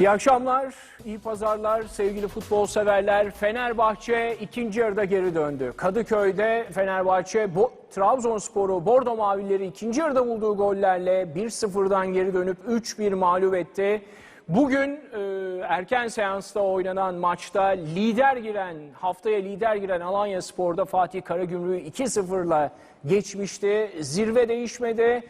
İyi akşamlar, iyi pazarlar sevgili futbol severler. Fenerbahçe ikinci yarıda geri döndü. Kadıköy'de Fenerbahçe Bo Trabzonspor'u Bordo Mavileri ikinci yarıda bulduğu gollerle 1-0'dan geri dönüp 3-1 mağlup etti. Bugün e, erken seansta oynanan maçta lider giren, haftaya lider giren Alanya Spor'da Fatih Karagümrük'ü 2-0'la geçmişti. Zirve değişmedi.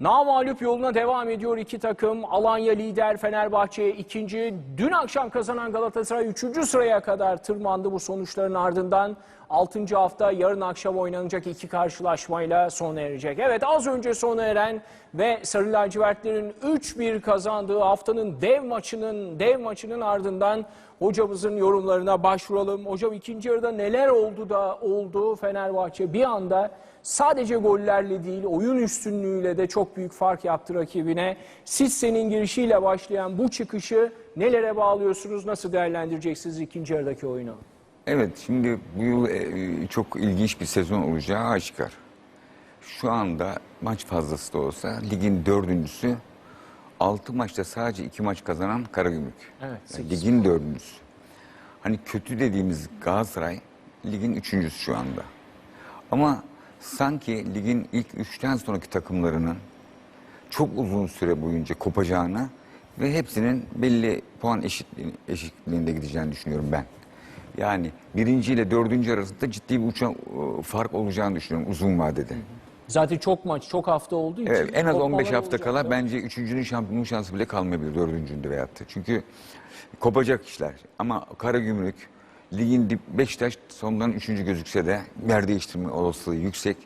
Namalup yoluna devam ediyor iki takım. Alanya lider, Fenerbahçe ikinci. Dün akşam kazanan Galatasaray üçüncü sıraya kadar tırmandı bu sonuçların ardından. Altıncı hafta yarın akşam oynanacak iki karşılaşmayla sona erecek. Evet az önce sona eren ve Sarı Lacivertlerin 3-1 kazandığı haftanın dev maçının dev maçının ardından hocamızın yorumlarına başvuralım. Hocam ikinci yarıda neler oldu da oldu Fenerbahçe bir anda sadece gollerle değil oyun üstünlüğüyle de çok büyük fark yaptı rakibine. Siz senin girişiyle başlayan bu çıkışı nelere bağlıyorsunuz? Nasıl değerlendireceksiniz ikinci yarıdaki oyunu? Evet şimdi bu yıl e, çok ilginç bir sezon olacağı aşikar. Şu anda maç fazlası da olsa ligin dördüncüsü 6 maçta sadece 2 maç kazanan Karagümrük. Evet, Yani sekiz ligin dördüncüsü. Hani kötü dediğimiz Galatasaray ligin üçüncüsü şu anda. Ama sanki ligin ilk üçten sonraki takımlarının çok uzun süre boyunca kopacağını ve hepsinin belli puan eşitliği, eşitliğinde gideceğini düşünüyorum ben. Yani birinci ile dördüncü arasında ciddi bir uçan, e, fark olacağını düşünüyorum uzun vadede. Zaten çok maç, çok hafta olduğu için. Evet, en az 15 kopmalar hafta olacak. kala bence üçüncünün şampiyonluk şansı bile kalmayabilir dördüncünde veyahut da. Çünkü kopacak işler. Ama Karagümrük ligin dip Beşiktaş sondan üçüncü gözükse de yer değiştirme olasılığı yüksek.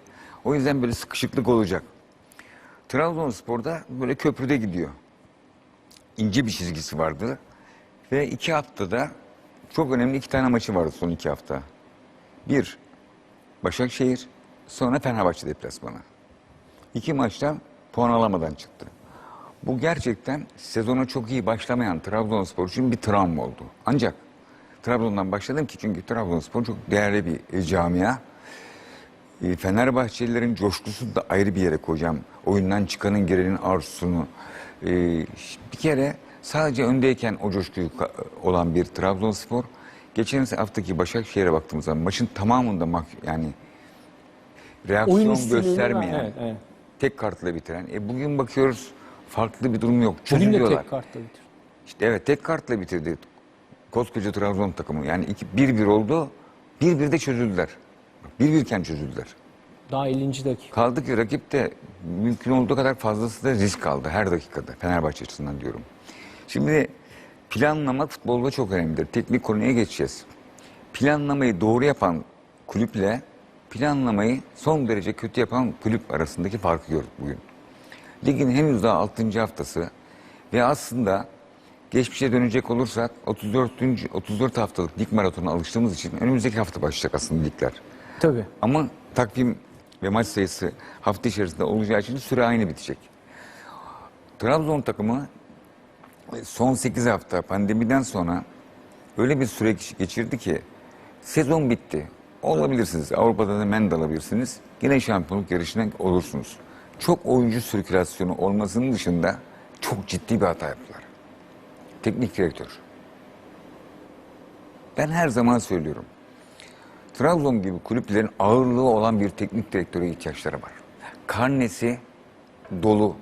O yüzden böyle sıkışıklık olacak. Trabzonspor'da böyle köprüde gidiyor. İnce bir çizgisi vardı. Ve iki haftada çok önemli iki tane maçı vardı son iki hafta. Bir, Başakşehir, sonra Fenerbahçe deplasmanı. İki maçta puan alamadan çıktı. Bu gerçekten sezona çok iyi başlamayan Trabzonspor için bir travma oldu. Ancak Trabzon'dan başladım ki çünkü Trabzonspor çok değerli bir e, camia. E, Fenerbahçelilerin coşkusunu da ayrı bir yere koyacağım. Oyundan çıkanın girenin arzusunu. E, bir kere sadece öndeyken o coşkuyu olan bir Trabzonspor. Geçen haftaki Başakşehir'e baktığımız zaman maçın tamamında mak- yani reaksiyon göstermeyen, evet, evet. tek kartla bitiren. E bugün bakıyoruz farklı bir durum yok. Bugün de tek kartla bitir. İşte evet tek kartla bitirdi koskoca Trabzon takımı. Yani 1-1 oldu. 1-1 de çözüldüler. 1-1 iken çözüldüler. Daha 50. dakika. Kaldı ki rakip de mümkün olduğu kadar fazlası da risk aldı her dakikada. Fenerbahçe açısından diyorum. Şimdi planlama futbolda çok önemlidir. Teknik konuya geçeceğiz. Planlamayı doğru yapan kulüple planlamayı son derece kötü yapan kulüp arasındaki farkı gördük bugün. Ligin henüz daha 6. haftası ve aslında geçmişe dönecek olursak 34. 34 haftalık lig maratona alıştığımız için önümüzdeki hafta başlayacak aslında ligler. Tabii. Ama takvim ve maç sayısı hafta içerisinde olacağı için süre aynı bitecek. Trabzon takımı son 8 hafta pandemiden sonra öyle bir süreç geçirdi ki sezon bitti. Olabilirsiniz. Avrupa'da da men de alabilirsiniz. Yine şampiyonluk yarışına olursunuz. Çok oyuncu sirkülasyonu olmasının dışında çok ciddi bir hata yaptılar. Teknik direktör. Ben her zaman söylüyorum. Trabzon gibi kulüplerin ağırlığı olan bir teknik direktöre ihtiyaçları var. Karnesi dolu.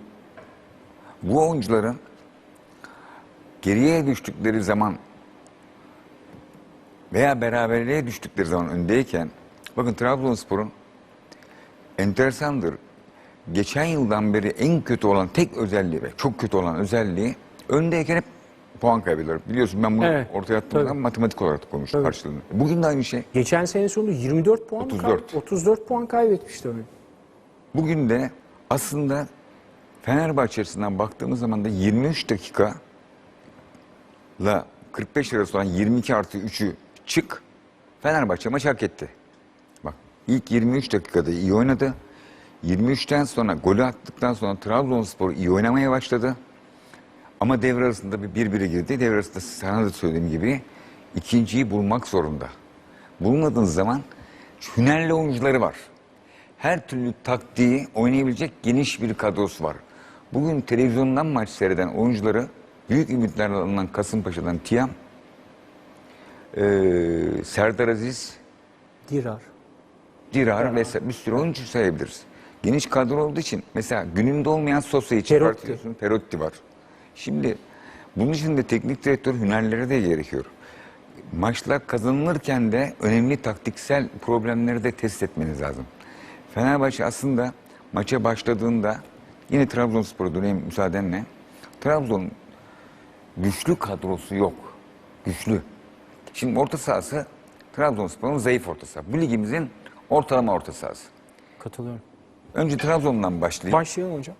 Bu oyuncuların geriye düştükleri zaman veya beraberliğe düştükleri zaman öndeyken bakın Trabzonspor'un enteresandır. Geçen yıldan beri en kötü olan tek özelliği ve çok kötü olan özelliği öndeyken hep puan kaybediyor. Biliyorsun ben bunu Evet, ortaya attığımda tabii. matematik olarak konuştum karşılığını. Bugün de aynı şey. Geçen sene sonunda 24 puan 34. kay- 34 puan kaybetmişti öyle. Bugün de aslında Fenerbahçe açısından baktığımız zaman da 23 dakika ile 45 arası olan 22 artı 3'ü çık Fenerbahçe maç hak etti. Bak ilk 23 dakikada iyi oynadı. 23'ten sonra golü attıktan sonra Trabzonspor iyi oynamaya başladı. Ama devre arasında bir birbiri girdi. Devre arasında sana da söylediğim gibi ikinciyi bulmak zorunda. Bulmadığınız zaman hünerli oyuncuları var. Her türlü taktiği oynayabilecek geniş bir kadrosu var. Bugün televizyondan maç seyreden oyuncuları büyük ümitlerle alınan Kasımpaşa'dan Tiam, eee Serdar Aziz, Dirar. Dirar ve bir sürü oyuncu sayabiliriz. Geniş kadro olduğu için mesela gününde olmayan Sosa'yı çıkartıyorsun. Perotti var. Şimdi bunun için de teknik direktör hünerleri de gerekiyor. Maçlar kazanılırken de önemli taktiksel problemleri de test etmeniz lazım. Fenerbahçe aslında maça başladığında yine Trabzonspor'a döneyim müsaadenle. Trabzon güçlü kadrosu yok. Güçlü. Şimdi orta sahası Trabzonspor'un zayıf orta saha. Bu ligimizin ortalama orta sahası. Katılıyorum. Önce Trabzon'dan başlayayım. Başlayalım hocam.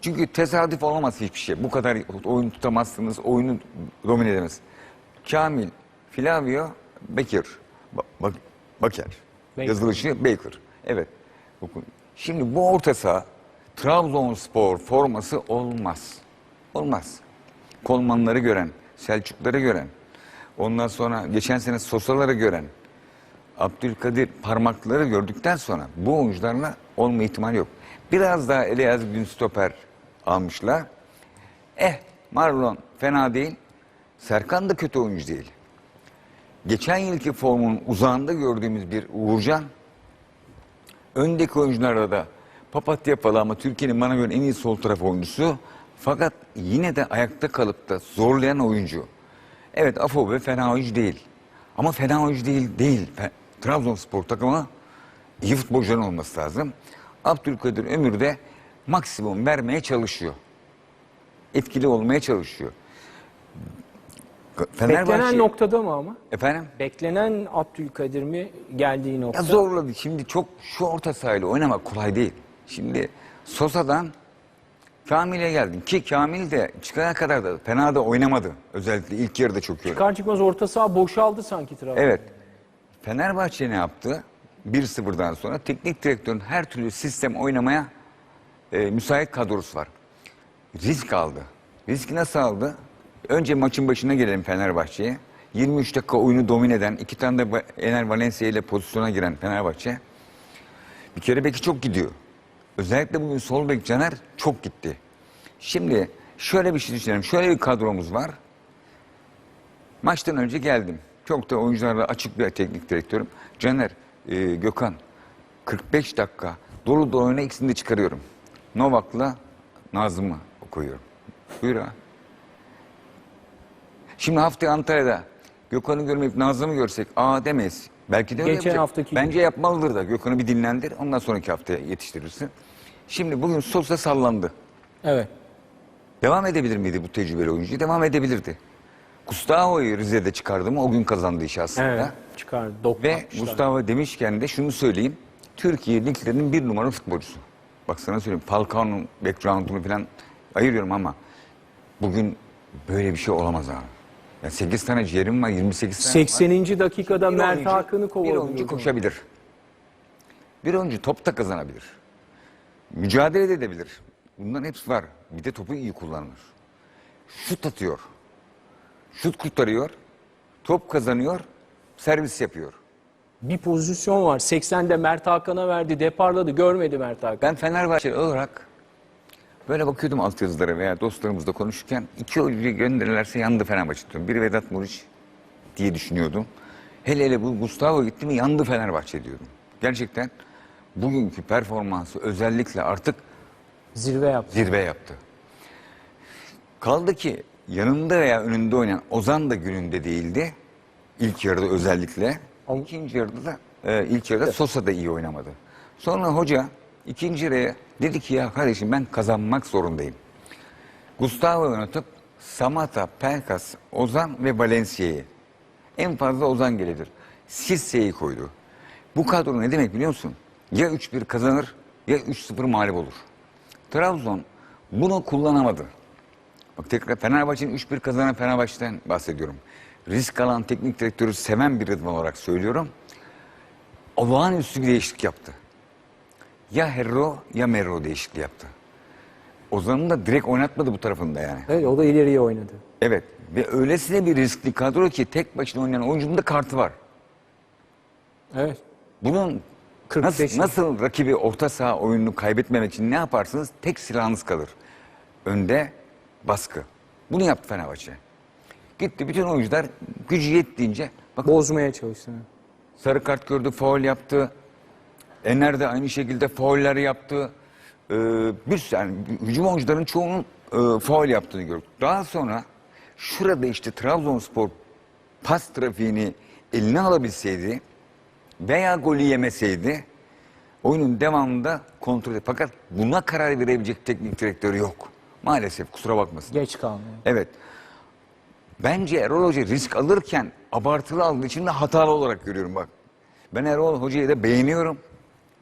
Çünkü tesadüf olamaz hiçbir şey. Bu kadar oyun tutamazsınız, oyunu domine edemez. Kamil, Flavio, Bekir. Ba- Bak Baker. Baker. Yazılışı Baker. Evet. Şimdi bu orta saha Trabzonspor forması olmaz. Olmaz. Kolmanları gören, Selçukları gören, ondan sonra geçen sene Sosaları gören, Abdülkadir parmakları gördükten sonra bu oyuncularla olma ihtimali yok. Biraz daha ele yazık gün stoper almışlar. Eh Marlon fena değil. Serkan da kötü oyuncu değil. Geçen yılki formunun uzağında gördüğümüz bir Uğurcan. Öndeki oyuncularda da papatya yapalı ama Türkiye'nin bana göre en iyi sol taraf oyuncusu. Fakat yine de ayakta kalıp da zorlayan oyuncu. Evet Afobe fena oyuncu değil. Ama fena oyuncu değil değil. Fe- Trabzonspor takımı iyi futbolcuların olması lazım. Abdülkadir Ömür de maksimum vermeye çalışıyor. Etkili olmaya çalışıyor. Beklenen noktada mı ama? Efendim? Beklenen Abdülkadir mi geldiği nokta? Ya zorladı. Şimdi çok şu orta sahayla oynamak kolay değil. Şimdi Sosa'dan Kamil'e geldin ki Kamil de çıkana kadar da fena da oynamadı. Özellikle ilk yarıda çok iyi. Çıkar çıkmaz orta saha boşaldı sanki Trabzon. Evet. Fenerbahçe ne yaptı? 1-0'dan sonra teknik direktörün her türlü sistem oynamaya e, müsait kadrosu var. Risk aldı. Riski nasıl aldı? Önce maçın başına gelelim Fenerbahçe'ye. 23 dakika oyunu domine eden, iki tane de Ener Valencia ile pozisyona giren Fenerbahçe. Bir kere beki çok gidiyor. Özellikle bugün sol bek Caner çok gitti. Şimdi şöyle bir şey düşünelim. Şöyle bir kadromuz var. Maçtan önce geldim. Çok da oyuncularla açık bir teknik direktörüm. Caner, e, Gökhan 45 dakika dolu dolu oyuna ikisini de çıkarıyorum. Novak'la Nazım'ı koyuyorum. Buyur ha. Şimdi haftaya Antalya'da Gökhan'ı görmeyip Nazım'ı görsek aa demeyiz. Belki de öyle Geçen yapacak. haftaki Bence yapmalıdır da Gökhan'ı bir dinlendir. Ondan sonraki haftaya yetiştirirsin. Şimdi bugün Sosa sallandı. Evet. Devam edebilir miydi bu tecrübeli oyuncu? Devam edebilirdi. Gustavo'yu Rize'de çıkardı mı o gün kazandı iş aslında. Evet. Çıkardı. Ve atmışlar. Gustavo demişken de şunu söyleyeyim. Türkiye liglerinin bir numaralı futbolcusu. Bak sana söyleyeyim Falcao'nun background'unu falan ayırıyorum ama bugün böyle bir şey olamaz abi. Ya 8 tane ciğerim var, 28 tane var. 80. dakikada Bir Mert oyuncu- Hakan'ı Bir kovalıyor. oyuncu koşabilir. Bir oyuncu top da kazanabilir. Mücadele de edebilir. Bunların hepsi var. Bir de topu iyi kullanılır. Şut atıyor. Şut kurtarıyor. Top kazanıyor. Servis yapıyor. Bir pozisyon var. 80'de Mert Hakan'a verdi. Deparladı. Görmedi Mert Hakan. Ben Fenerbahçe olarak böyle bakıyordum altyazılara veya dostlarımızla konuşurken iki oyuncu gönderirlerse yandı Fenerbahçe diyorum. Biri Vedat Muriç diye düşünüyordum. Hele hele bu Gustavo gitti mi yandı Fenerbahçe diyordum. Gerçekten bugünkü performansı özellikle artık Zirve yaptı. zirve yaptı. Kaldı ki yanında veya önünde oynayan Ozan da gününde değildi. İlk yarıda özellikle. İkinci yarıda da e, ilk yarıda Sosa da iyi oynamadı. Sonra hoca ikinci yarıya dedi ki ya kardeşim ben kazanmak zorundayım. Gustavo oynatıp Samata, Pelkas, Ozan ve Valencia'yı. En fazla Ozan gelir. Sisse'yi koydu. Bu kadro ne demek biliyor musun? Ya 3-1 kazanır ya 3-0 mağlup olur. Trabzon bunu kullanamadı. Bak tekrar Fenerbahçe'nin 3-1 kazanan Fenerbahçe'den bahsediyorum. Risk alan teknik direktörü seven bir Rıdvan olarak söylüyorum. Olağanüstü bir değişiklik yaptı. Ya Herro ya Merro değişikliği yaptı. Ozan'ı da direkt oynatmadı bu tarafında yani. Evet, o da ileriye oynadı. Evet ve öylesine bir riskli kadro ki tek başına oynayan oyuncunun da kartı var. Evet. Bunun 45 nasıl, nasıl rakibi orta saha oyununu kaybetmemek için ne yaparsınız? Tek silahınız kalır. Önde baskı. Bunu yaptı Fenerbahçe. Gitti bütün oyuncular gücü yettiğince bak Bozmaya çalıştı. sarı kart gördü, faul yaptı. Ener de aynı şekilde fauller yaptı. Ee, bir yani hücum oyuncuların çoğunun e, faul yaptığını gördük. Daha sonra şurada işte Trabzonspor pas trafiğini eline alabilseydi veya golü yemeseydi oyunun devamında kontrol edildi. Fakat buna karar verebilecek teknik direktör yok. Maalesef kusura bakmasın. Geç kaldı. Evet. Bence Erol Hoca risk alırken abartılı aldığı için de hatalı olarak görüyorum bak. Ben Erol Hoca'yı da beğeniyorum.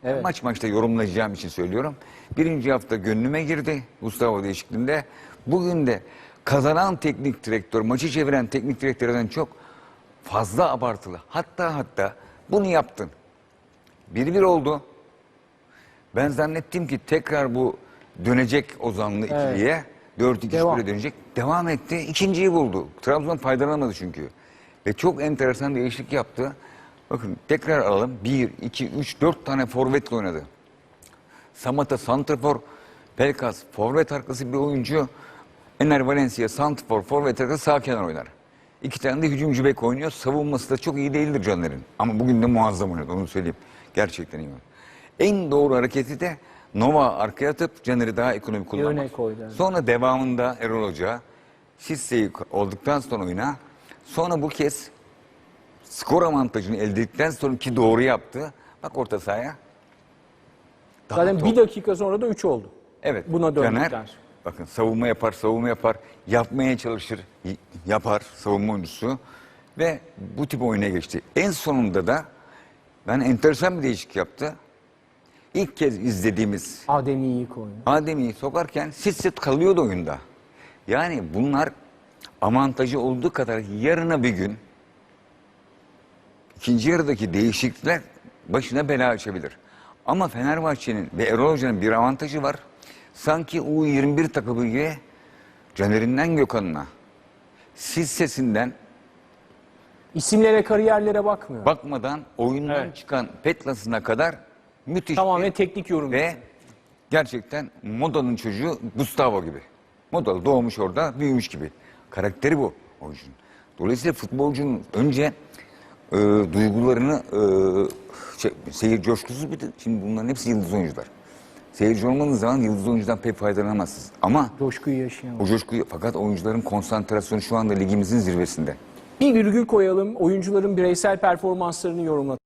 Evet. Maç maçta yorumlayacağım için söylüyorum. Birinci hafta gönlüme girdi Gustavo değişikliğinde. Bugün de kazanan teknik direktör, maçı çeviren teknik direktörden çok fazla abartılı. Hatta hatta bunu yaptın. 1-1 oldu. Ben zannettim ki tekrar bu dönecek Ozanlı Evet. ikiliye. 4-2 Devam. böyle dönecek. Devam etti. İkinciyi buldu. Trabzon faydalanamadı çünkü. Ve çok enteresan değişiklik yaptı. Bakın tekrar alalım. 1, 2, 3, 4 tane forvetle oynadı. Samata Santrfor, Pelkas forvet arkası bir oyuncu. Ener Valencia Santrfor forvet arkası sağ kenar oynar. İki tane de hücumcu bek oynuyor. Savunması da çok iyi değildir Caner'in. Ama bugün de muazzam oynadı onu söyleyeyim. Gerçekten iyi. En doğru hareketi de Nova arkaya atıp Caner'i daha ekonomik kullanmak. Sonra devamında Erol Hoca Sisse'yi olduktan sonra oyuna sonra bu kez skor avantajını elde ettikten sonra ki doğru yaptı. Bak orta sahaya. Daha Zaten top- bir dakika sonra da 3 oldu. Evet. Buna döndükten sonra. bakın savunma yapar, savunma yapar. Yapmaya çalışır, yapar savunma oyuncusu. Ve bu tip oyuna geçti. En sonunda da ben enteresan bir değişik yaptı. İlk kez izlediğimiz Adem'i koydu. Adem'i sokarken Sisset kalıyordu oyunda. Yani bunlar avantajı olduğu kadar yarına bir gün ikinci yarıdaki değişiklikler başına bela açabilir. Ama Fenerbahçe'nin ve Erol Hoca'nın bir avantajı var. Sanki U21 takımı gibi Caner'inden Gökhan'ına, Sissesinden İsimlere, kariyerlere bakmıyor. bakmadan oyundan Evet. çıkan Petlas'ına kadar müthiş Tamamen teknik yorum. ve gerçekten modanın çocuğu Gustavo gibi. Modalı doğmuş orada büyümüş gibi. Karakteri bu oyuncunun. Dolayısıyla futbolcunun önce e, duygularını e, şey, seyir coşkusu bir de, şimdi bunların hepsi yıldız oyuncular. Seyirci olmadığınız zaman yıldız oyuncudan pek faydalanamazsınız. Ama Coşkuyu yaşayan. o coşkuyu fakat oyuncuların konsantrasyonu şu anda ligimizin zirvesinde. Bir virgül koyalım. Oyuncuların bireysel performanslarını yorumlatalım.